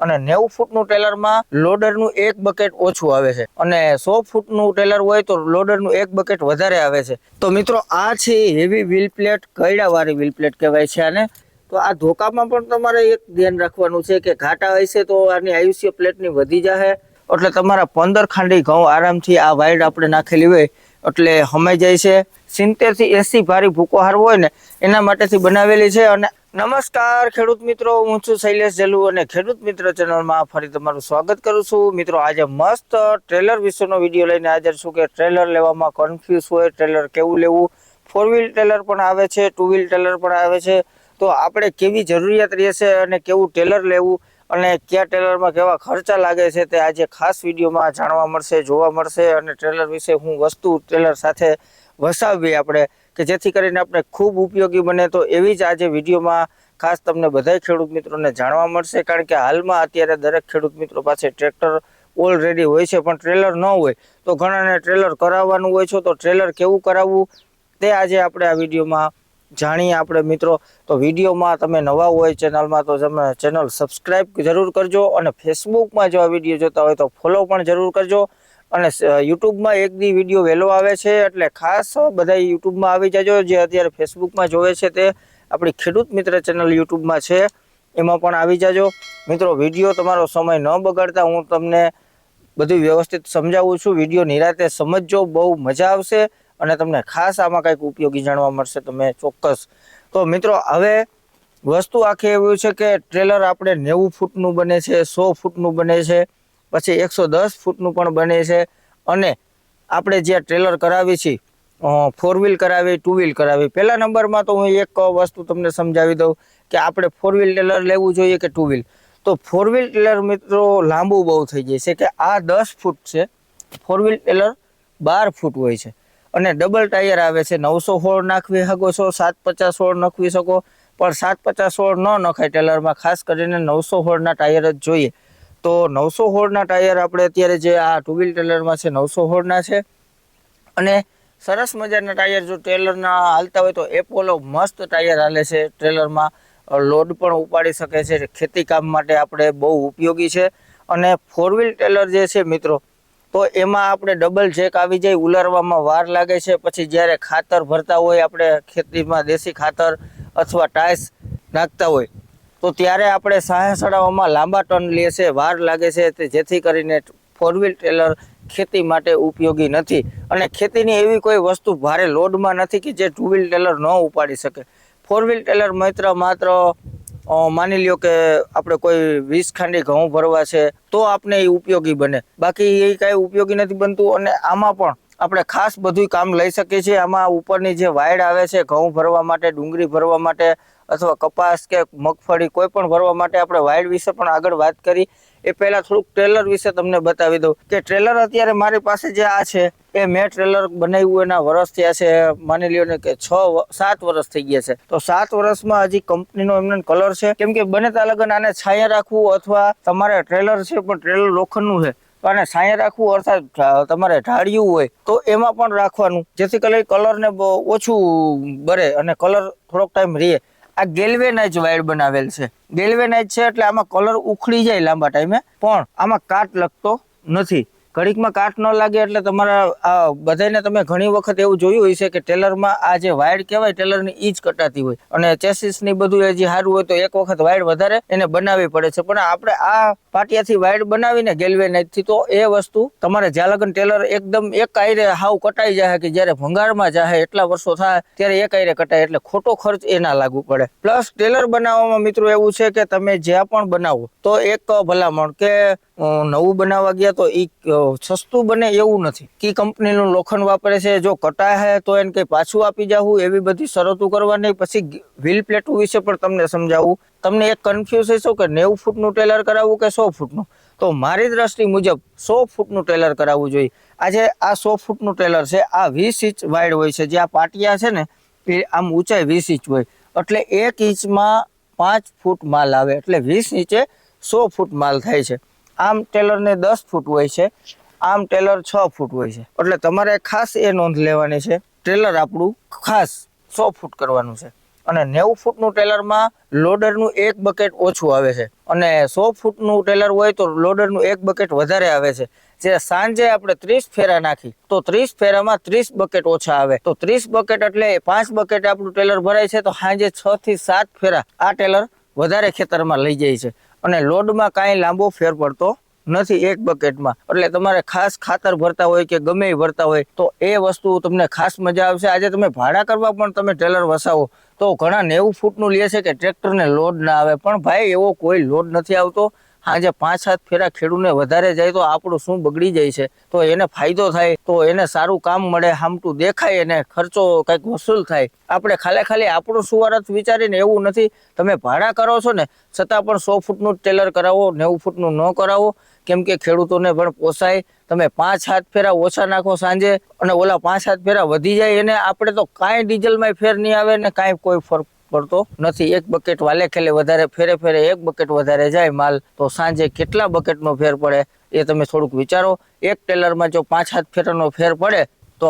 અને નેવું ફૂટનું ટેલરમાં લોડરનું એક બકેટ ઓછું આવે છે. અને સો ફૂટનું ટેલર હોય તો લોડરનું એક બકેટ વધારે આવે છે. તો મિત્રો, આ છે હેવી વ્હીલ પ્લેટ કૈડાવાળી વ્હીલ પ્લેટ કહેવાય છે આને. તો આ ધોકામાં પણ તમારે એક ધ્યાન રાખવાનું છે કે ઘાટા હશે તો આની આયુષ્ય પ્લેટની વધી જશે એટલે તમારા પંદર ખાંડી ઘઉં આરામથી આ વાઇડ આપણે નાખેલી હોય, એટલે હમાઈ જાય છે. સિત્તેરથી એસી ભારી ભૂકો હારવો હોય ને, એના માટેથી બનાવેલી છે અને નમસ્કાર, ખેડૂત મિત્રો. હું છું શૈલેષ જલુ અને ખેડૂત મિત્ર ચેનલમાં ફરી તમારું સ્વાગત કરું છું. મિત્રો, આજે મસ્ત ટ્રેલર વિશેનો વીડિયો લઈને હાજર છું કે ટ્રેલર લેવામાં કન્ફ્યુઝ હોય, ટ્રેલર કેવું લેવું? ફોર વ્હીલ ટ્રેલર પણ આવે છે ટુ વ્હીલ ટ્રેલર પણ આવે છે. તો આપણે કેવી જરૂરિયાત રહેશે અને કેવું ટેલર લેવું? અને કયા ટેલરમાં કેવા ખર્ચા લાગે છે તે આજે ખાસ વિડીયોમાં જાણવા મળશે, જોવા મળશે. અને ટ્રેલર વિશે હું વસ્તુ ટ્રેલર સાથે વસાવી આપણે. કે જેથી કરીને આપણે ખૂબ ઉપયોગી બને તો એવી જ આજે વિડીયોમાં ખાસ તમને બધાય ખેડૂત મિત્રોને જાણવા મળશે. કારણ કે હાલમાં અત્યારે દરેક ખેડૂત મિત્રો પાસે ટ્રેક્ટર ઓલરેડી હોય છે, પણ ટ્રેલર ન હોય. તો ઘણાને ટ્રેલર કરાવવાનું હોય છે, તો ટ્રેલર કેવું કરાવવું તે આજે આપણે આ વિડીયોમાં જાણીએ આપણે મિત્રો. તો વિડીયોમાં તમે નવા હોય ચેનલમાં, તો તમે ચેનલ સબસ્ક્રાઈબ જરૂર કરજો અને ફેસબુકમાં જો આ વીડિયો જોતા હોય તો ફોલો પણ જરૂર કરજો. અને યુટ્યુબમાં એક દી વીડિયો વહેલો આવે છે એટલે ખાસ બધા યુટ્યુબમાં આવી જજો. જે અત્યારે ફેસબુકમાં જોવે છે તે આપણી ખેડૂત મિત્ર ચેનલ યુટ્યુબમાં છે, એમાં પણ આવી જાજો. મિત્રો, વીડિયો તમારો સમય ન બગાડતા હું તમને બધું વ્યવસ્થિત સમજાવું છું. વીડિયો નિરાતે સમજજો, બહુ મજા આવશે અને તમને ખાસ આમાં કંઈક ઉપયોગી જાણવા મળશે તમે ચોક્કસ. તો મિત્રો, હવે વસ્તુ આખી એવું છે કે ટ્રેલર આપણે નેવું ફૂટનું બને છે, સો ફૂટનું બને છે. પછી એકસો દસ ફૂટનું પણ બને છે. અને આપણે જે ટ્રેલર કરાવી છીએ ફોર વ્હીલ કરાવી ટુ વ્હીલ કરાવી, પહેલા નંબરમાં તો હું એક વસ્તુ તમને સમજાવી દઉં કે આપણે ફોર વ્હીલ ટેલર લેવું જોઈએ કે ટુ વ્હીલ તો ફોર વ્હીલ ટેલર મિત્રો લાંબુ બહુ થઈ જાય છે કે આ દસ ફૂટ છે ફોર વ્હીલ ટેલર બાર ફૂટ હોય છે. અને ડબલ ટાયર આવે છે, નવસો સોળ નાખવી શકો છો, સાત પચાસ સોળ નાખવી શકો, પણ સાત પચાસ સોળ ન નખાય ટેલરમાં ખાસ કરીને નવસો સોળના ટાયર જ જોઈએ. તો નવસો હોળના ટાયર આપણે અત્યારે જે આ ટુ વ્હીલ ટેલરમાં છે, નવસો હોળના છે. અને સરસ મજાના ટાયર જો ટ્રેલરના હાલતા હોય તો એપોલો મસ્ત ટાયર હાલે છે ટ્રેલરમાં લોડ પણ ઉપાડી શકે છે, ખેતી કામ માટે આપણે બહુ ઉપયોગી છે. અને ફોર વ્હીલ ટેલર જે છે મિત્રો, તો એમાં આપણે ડબલ જેક આવી જાય, ઉલારવામાં વાર લાગે છે. પછી જ્યારે ખાતર ભરતા હોય, આપણે ખેતીમાં દેશી ખાતર અથવા ટાઇસ નાખતા હોય તો ત્યારે આપણે સહાય ચડાવવામાં લાંબા ટર્ન લે છે, વાર લાગે છે જેથી કરીને ફોર વ્હીલ ટેલર ખેતી માટે ઉપયોગી નથી. અને ખેતીની એવી કોઈ વસ્તુ ભારે લોડમાં નથી કે જે ટુ વ્હીલ ટેલર ન ઉપાડી શકે. ફોર વ્હીલ ટેલર માત્ર માત્ર માની લ્યો કે આપણે કોઈ વીસ ખાંડી ઘઉં ભરવા છે, તો આપણે એ ઉપયોગી બને. બાકી એ કાંઈ ઉપયોગી નથી બનતું અને આમાં પણ આપણે ખાસ બધું કામ લઈ શકીએ છીએ. આમાં ઉપરની જે વાયડ આવે છે ઘઉં ભરવા માટે, ડુંગળી ભરવા માટે અથવા કપાસ કે મગફળી કોઈ પણ ભરવા માટે આપણે વાયડ વિશે પણ આગળ વાત કરી. એ પહેલાં થોડુંક ટ્રેલર વિશે તમને બતાવી દઉં કે ટ્રેલર અત્યારે મારી પાસે જે આ છે, એ મેં ટ્રેલર બનાવ્યું એના વર્ષ થયા છે, માની લ્યો ને કે છ સાત વર્ષ થઈ ગયા છે. તો સાત વર્ષમાં હજી કંપનીનો એમને કલર છે. કેમ કે બને ત્યાં લગન આને છાયા રાખવું અથવા તમારે ટ્રેલર છે પણ ટ્રેલર લોખંડનું છે. આને છાયા રાખવું અર્થાત તમારે ઢાળ્યું હોય તો એમાં પણ રાખવાનું. જેથી કરી કલરને ઓછું બરે અને કલર થોડોક ટાઈમ રહે આ ગેલ્વેનાઇઝ વાયર બનાવેલ છે. ગેલ્વેનાઇઝ છે એટલે આમાં કલર ઉખડી જાય લાંબા ટાઈમે પણ આમાં કાટ લગતો નથી. ઘડીકમાં કાટ ન લાગે એટલે તમારા, આ બધાને તમે ઘણી વખત એવું જોયું હશે કે ટેલરમાં આ જે વાયર કહેવાય ટેલરની ઈ જ કટાતી હોય. અને ચેસીસની બધું એ જે સારું હોય તો એક વખત વાયર વધારે એને બનાવવી પડે છે. પણ આપણે આ પાટિયાથી વાયર બનાવીને ગેલવેનાઇટથી તો એ વસ્તુ તમારે જ્યાં ટેલર એકદમ એક આયરે હાવ કટાઈ જાય કે જ્યારે ભંગારમાં જાય એટલા વર્ષો થાય ત્યારે એક આયરે કટાય. એટલે ખોટો ખર્ચ એ ના લાગુ પડે. પ્લસ ટેલર બનાવવામાં મિત્રો એવું છે કે તમે જ્યાં પણ બનાવો તો એક ભલામણ કે નવું બનાવવા ગયા તો એ સસ્તું બને એવું નથી. કી કંપનીનું લોખંડ વાપરે છે, જો કટાય હે તો એને કંઈ પાછું આપી જાવું એવી બધી શરતો કરવાની. પછી વ્હીલ પ્લેટો વિશે પણ તમને સમજાવું. તમને એક કન્ફ્યુઝ હશો કે નેવું ફૂટનું ટેલર કરાવવું કે સો ફૂટનું? તો મારી દ્રષ્ટિ મુજબ સો ફૂટનું ટેલર કરાવવું જોઈએ. આજે આ સો ફૂટનું ટેલર છે, આ વીસ ઇંચ વાઇડ હોય છે. જે આ પાટિયા છે ને, એ આમ ઊંચાઈ વીસ ઇંચ હોય. એટલે એક ઇંચમાં પાંચ ફૂટ માલ આવે. એટલે વીસ ઇંચે સો ફૂટ માલ થાય છે. આમ ટેલરને દસ ફૂટ હોય છે. આમ ટેલર છ ફૂટ હોય છે. એટલે તમારે ખાસ એ નોંધ લેવાની છે. ટેલર આપણું ખાસ સો ફૂટ કરવાનું છે. અને નેવું ફૂટનું ટેલરમાં લોડરનું એક બકેટ ઓછું આવે છે. અને સો ફૂટનું ટેલર હોય તો લોડરનું એક બકેટ વધારે આવે છે. જે સાંજે આપણે ત્રીસ ફેરા નાખી, તો ત્રીસ ફેરામાં ત્રીસ બકેટ ઓછા આવે. તો ત્રીસ બકેટ એટલે પાંચ બકેટ આપણું ટેલર ભરાય છે, તો સાંજે છ થી સાત ફેરા આ ટેલર વધારે ખેતરમાં લઈ જાય છે. અને લોડમાં કાંઈ લાંબો ફેર પડતો નથી એક બકેટમાં. એટલે તમારે ખાસ ખાતર ભરતા હોય કે ગમે ભરતા હોય, તો એ વસ્તુ તમને ખાસ મજા આવશે. આજે તમે ભાડા કરવા પણ તમે ટેલર વસાવો તો ઘણા નેવું ફૂટનું લે છે કે ટ્રેક્ટરને લોડ ના આવે. પણ ભાઈ, એવો કોઈ લોડ નથી આવતો. આજે પાંચ સાત ફેરા ખેડૂને વધારે જાય તો આપણું શું બગડી જાય છે? તો એને ફાયદો થાય, તો એને સારું કામ મળે, હામટું દેખાય એને ખર્ચો કંઈક વસૂલ થાય. આપણે ખાલી ખાલી આપણું સુવારત વિચારીને એવું નથી. તમે ભાડા કરો છો ને, છતાં પણ સો ફૂટનું ટેલર કરાવો, નેવું ફૂટનું ન કરાવો. કેમ કે ખેડૂતોને પણ પોસાય. તમે પાંચ સાત ફેરા ઓછા નાખો સાંજે અને ઓલા પાંચ સાત ફેરા વધી જાય એને આપણે તો કાંઈ ડીઝલમાં ફેર નહીં આવે ને કાંઈ કોઈ ફરક પડતો નથી. એક બકેટ વાલે ખેલે વધારે, ફેરે ફેરે એક બકેટ વધારે જાય માલ, તો સાંજે કેટલા બકેટનો ફેર પડે એ તમે થોડુંક વિચારો. એક ટેલરમાં જો પાંચ સાત ફેરાનો ફેર પડે, તો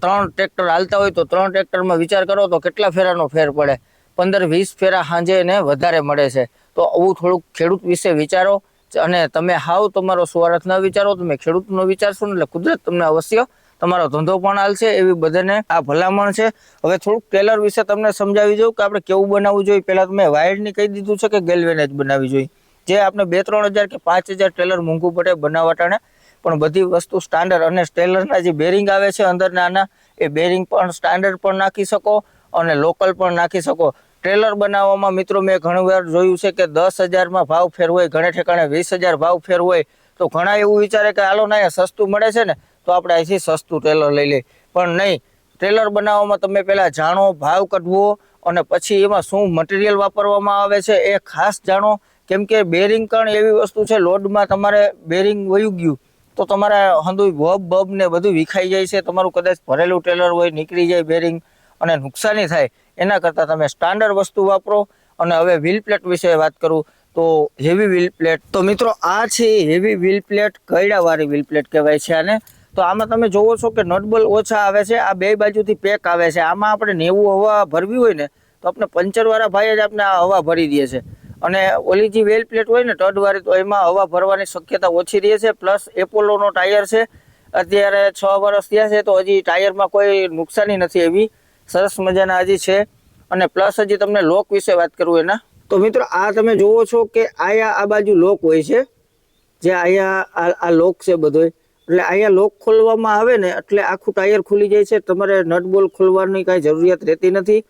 ત્રણ ટ્રેક્ટર હાલતા હોય તો ત્રણ ટ્રેક્ટરમાં વિચાર કરો તો કેટલા ફેરાનો ફેર પડે? પંદર વીસ ફેરા સાંજે એને વધારે મળે છે. તો આવું થોડુંક ખેડૂત વિશે વિચારો. અને તમે હાવ તમારો સ્વાર્થ ન વિચારો, તમે ખેડૂતનો વિચારશો એટલે કુદરત તમને અવશ્ય તમારો ધંધો પણ હાલશે એવી બધાને આ ભલામણ છે. હવે થોડુંક ટેલર વિશે તમને સમજાવી દઉં કે આપણે કેવું બનાવવું જોઈએ. પહેલાં તમે વાયરની કહી દીધું છે કે ગેલ્વેનાઇઝ બનાવવી જોઈએ. જે આપણે બે ત્રણ હજાર કે પાંચ હજાર ટેલર મોંઘું પડે બનાવટાને પણ બધી વસ્તુ સ્ટાન્ડર્ડ અને ટેલરના જે બેરિંગ આવે છે અંદરના આના એ બેરિંગ પણ સ્ટાન્ડર્ડ પણ નાખી શકો. અને લોકલ પણ નાખી શકો. ટ્રેલર બનાવવામાં મિત્રો મેં ઘણી વાર જોયું છે કે દસ હજારમાં ભાવ ફેર હોય, ઘણે ઠેકાણે વીસ હજાર ભાવ ફેર તો ઘણા એવું વિચારે કે હાલો ના સસ્તું મળે છે ને, તો આપણે અહીંથી સસ્તું ટ્રેલર લઈ લઈએ. પણ નહીં, ટ્રેલર બનાવવામાં તમે પહેલાં જાણો, ભાવ કઢવો અને પછી એમાં શું મટીરિયલ વાપરવામાં આવે છે એ ખાસ જાણો. કેમ કે બેરિંગ કણ એવી વસ્તુ છે, લોડમાં તમારે બેરિંગ વયું ગયું, તો તમારા હંદુ વબ બબ ને બધું વિખાઈ જાય છે, તમારું કદાચ ભરેલું ટેલર હોય, નીકળી જાય બેરિંગ અને નુકસાની થાય, એના કરતાં તમે સ્ટાન્ડર્ડ વસ્તુ વાપરો. અને હવે વ્હીલ પ્લેટ વિશે વાત કરું, તો હેવી વ્હીલ પ્લેટ તો મિત્રો આ છે હેવી વ્હીલ પ્લેટ કૈડાવાળી વ્હીલ પ્લેટ કહેવાય છે આને. તો આમાં તમે જોવો છો કે નટબોલ ઓછા આવે છે, આ બે બાજુથી પેક આવે છે. આમાં આપણે નેવું હવા ભરવી હોય ને, તો આપણે પંચરવાળા ભાઈ જ આપણે આ હવા ભરી દે છે. અને ઓલી જે વેલ પ્લેટ હોય ને, ટડવાળી, તો એમાં હવા ભરવાની શક્યતા ઓછી રહે છે. પ્લસ એપોલોનો ટાયર છે. અત્યારે છ વર્ષ થયા છે, તો હજી ટાયરમાં કોઈ નુકસાની નથી એવી. સરસ મજાના હજી છે. અને પ્લસ હજી તમને લોક વિશે વાત કરું એના. તો મિત્રો, આ તમે જુઓ છો કે આયા આ બાજુ લોક હોય છે. જે અહીંયા આ લોક છે બધો એટલે અહીંયા લોક ખોલવામાં આવે ને, એટલે આખું ટાયર ખુલી જાય છે. તમારે નટ બોલ ખોલવાની કાંઈ જરૂરિયાત રહેતી નથી.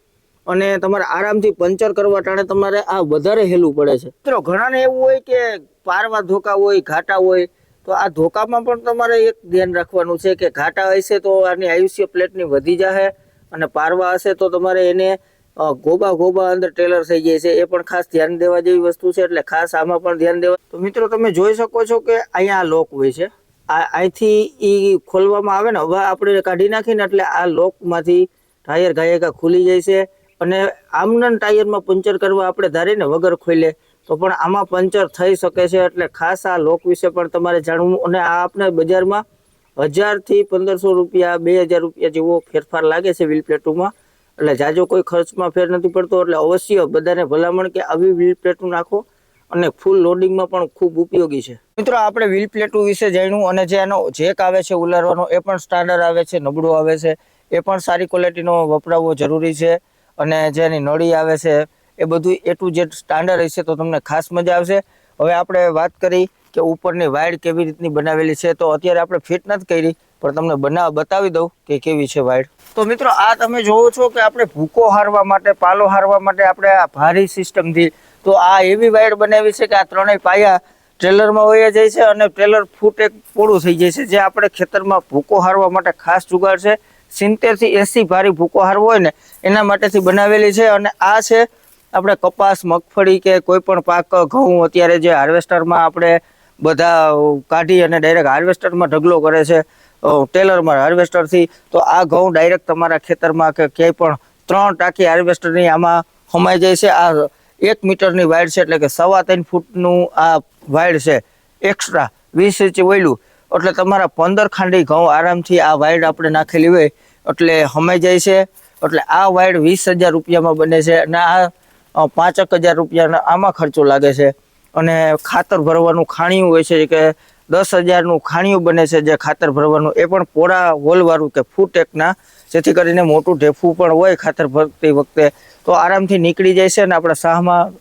અને તમારે આરામથી પંચર કરવા ટાણે તમારે આ વધારે હેલું પડે છે. મિત્રો, ઘણાને એવું હોય કે પારવા ધોકા હોય, ઘાટા હોય, તો આ ધોકામાં પણ તમારે એક ધ્યાન રાખવાનું છે કે ઘાટા હશે તો આની આયુષ્ય પ્લેટની વધી જશે અને પારવા હશે તો તમારે એને ગોબા ગોબા અંદર ટેલર થઈ જાય છે. એ પણ ખાસ ધ્યાન દેવા જેવી વસ્તુ છે, એટલે ખાસ આમાં પણ ધ્યાન દેવા. તો મિત્રો, તમે જોઈ શકો છો કે અહીંયા આ લોક હોય છે. આ અહીંથી એ ખોલવામાં આવે ને, હવે આપણે કાઢી નાખીને, એટલે આ લોકમાંથી ટાયર ગાયકા ખુલી જાય છે. અને આમના ટાયરમાં પંચર કરવા આપણે ધારીને વગર ખોલે, તો પણ આમાં પંચર થઈ શકે છે. એટલે ખાસ આ લોક વિશે પણ તમારે જાણવું. અને આ આપણે બજારમાં હજારથી પંદરસો રૂપિયા, બે હજાર રૂપિયા જેવો ફેરફાર લાગે છે વ્હીલ પ્લેટોમાં એટલે જાજો કોઈ ખર્ચમાં ફેર નથી પડતો, એટલે અવશ્ય બધાને ભલામણ કે આવી વ્હીલ પ્લેટો નાખો અને ફૂલ લોડિંગમાં પણ ખૂબ ઉપયોગી છે. મિત્રો, આપણે વ્હીલ પ્લેટો વિશે જાણ્યું અને જે એનો જેક આવે છે ઉલારવાનો, એ પણ સ્ટાન્ડર્ડ આવે છે, નબળો આવે છે. એ પણ સારી ક્વોલિટીનો વપરાવવો જરૂરી છે અને જે એની નળી આવે છે, એ બધું એ ટુ જેડ સ્ટાન્ડર્ડ હશે તો તમને ખાસ મજા આવશે. હવે આપણે વાત કરી કે ઉપરની વાઇડ કેવી રીતની બનાવેલી છે તો અત્યારે આપણે ફિટ નથી કરી, પણ તમને બનાવ બતાવી દઉં કે કેવી છે વાઇડ તો મિત્રો, આ તમે જોવો છો કે આપણે ભૂકો હારવા માટે, પાલો હારવા માટે આપણે આ ભારી સિસ્ટમથી તો આ એવી વાઇડ બનાવી છે કે આ ત્રણેય પાયા ટ્રેલરમાં વહી જાય છે અને ટ્રેલર ફૂટ એક પોળું થઈ જાય છે, જે આપણે ખેતરમાં ભૂકો હારવા માટે ખાસ જુગાડ છે. સિત્તેરથી એંસી ભારી ભૂકો હારવો હોય ને, એના માટેથી બનાવેલી છે અને આ છે આપણે કપાસ, મગફળી કે કોઈ પણ પાક, ઘઉં અત્યારે જે હાર્વેસ્ટરમાં આપણે બધા કાઢી અને ડાયરેક્ટ હાર્વેસ્ટરમાં ઢગલો કરે છે. ટેલરમાં હાર્વેસ્ટરથી. તો આ ઘઉં ડાયરેક્ટ તમારા ખેતરમાં કે ક્યાંય પણ ત્રણ ટાંકી હાર્વેસ્ટરની આમાં સમાઈ જાય છે. આ એક મીટરની વાઇડ છે એટલે કે સવા ત્રણ ફૂટનું આ વાઇડ છે. એક્સ્ટ્રા વીસ ઇંચ વયલું. એટલે તમારા પંદર ખાંડી ઘઉં આરામથી આ વાયર આપણે નાખેલી હોય એટલે સમાઈ જાય છે. એટલે આ વાયર વીસ હજાર રૂપિયામાં બને છે અને આ પાંચેક હજાર રૂપિયાના આમાં ખર્ચો લાગે છે. અને ખાતર ભરવાનું ખાણીયું હોય છે, કે દસ હજારનું ખાણીયું બને છે જે ખાતર ભરવાનું, એ પણ પોળા હોલવાળું કે ફૂટ એકના જેથી કરીને મોટું ઢેફું પણ હોય ખાતર ભરતી વખતે, તો આરામથી નીકળી જાય છે અને આપણા શાહમાં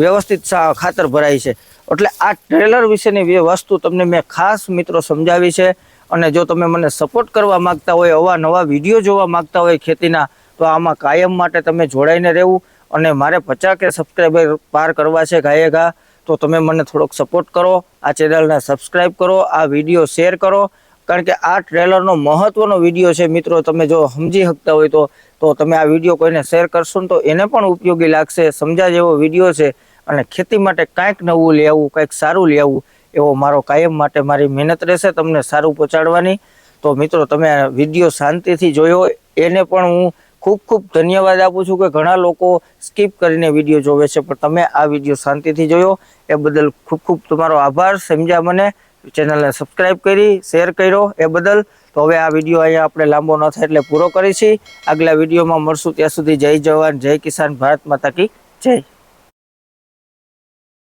વ્યવસ્થિત ખાતર ભરાય છે. એટલે આ ટ્રેલર વિશેની વસ્તુ તમને મેં ખાસ મિત્રો સમજાવી છે અને જો તમે મને સપોર્ટ કરવા માગતા હોય અવા નવા વીડિયો જોવા માગતા હોય ખેતીના, તો આમાં કાયમ માટે તમે જોડાઈને રહેવું અને મારે પચાસ કે સબસ્ક્રાઈબર પાર કરવા છે ઘાયે ઘા તો તમે મને થોડોક સપોર્ટ કરો, આ ચેનલને સબસ્ક્રાઈબ કરો, આ વીડિયો શેર કરો. કારણ કે આ ટ્રેલરનો મહત્વનો વીડિયો છે મિત્રો, તમે જો સમજી શકતા હોય તો તો તમે આ વીડિયો કોઈને શેર કરશો ને તો એને પણ ઉપયોગી લાગશે. સમજા જેવો વીડિયો છે અને ખેતી માટે કાંઈક નવું લઈ આવવું કાંઈક સારું લઈ આવવું એવો મારો કાયમ માટે મારી મહેનત રહેશે, તમને સારું પહોંચાડવાની. તો મિત્રો, તમે વીડિયો શાંતિથી જોયો, એને પણ હું ખૂબ ખૂબ ધન્યવાદ આપું છું કે ઘણા લોકો સ્કીપ કરીને વીડિયો જોવે છે, પણ તમે આ વીડિયો શાંતિથી જોયો. એ બદલ ખૂબ ખૂબ તમારો આભાર. સમજ્યા મને. ચેનલને સબસ્ક્રાઇબ કરી, શેર કર્યો એ બદલ. તો હવે આ વીડિયો અહીંયા આપણે લાંબો ન થાય એટલે પૂરો કરીશી. આગલા વિડીયોમાં મળશું. ત્યાં સુધી જય જવાન, જય કિસાન, ભારત માતા કી જય.